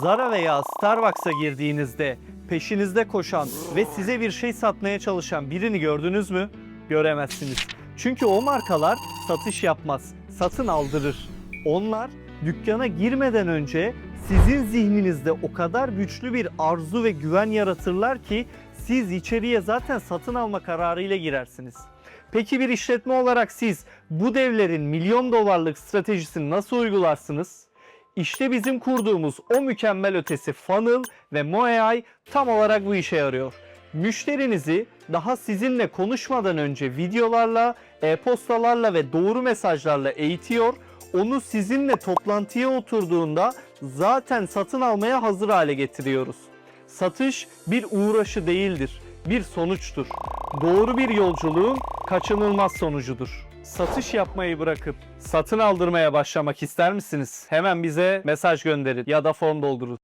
Zara veya Starbucks'a girdiğinizde peşinizde koşan ve size bir şey satmaya çalışan birini gördünüz mü? Göremezsiniz. Çünkü o markalar satış yapmaz, satın aldırır. Onlar dükkana girmeden önce sizin zihninizde o kadar güçlü bir arzu ve güven yaratırlar ki siz içeriye zaten satın alma kararıyla girersiniz. Peki bir işletme olarak siz bu devlerin milyon dolarlık stratejisini nasıl uygularsınız? İşte bizim kurduğumuz o mükemmel ötesi funnel ve MoAI tam olarak bu işe yarıyor. Müşterinizi daha sizinle konuşmadan önce videolarla, e-postalarla ve doğru mesajlarla eğitiyor. Onu sizinle toplantıya oturduğunda zaten satın almaya hazır hale getiriyoruz. Satış bir uğraşı değildir, bir sonuçtur. Doğru bir yolculuğun kaçınılmaz sonucudur. Satış yapmayı bırakıp satın aldırmaya başlamak ister misiniz? Hemen bize mesaj gönderin ya da form doldurun.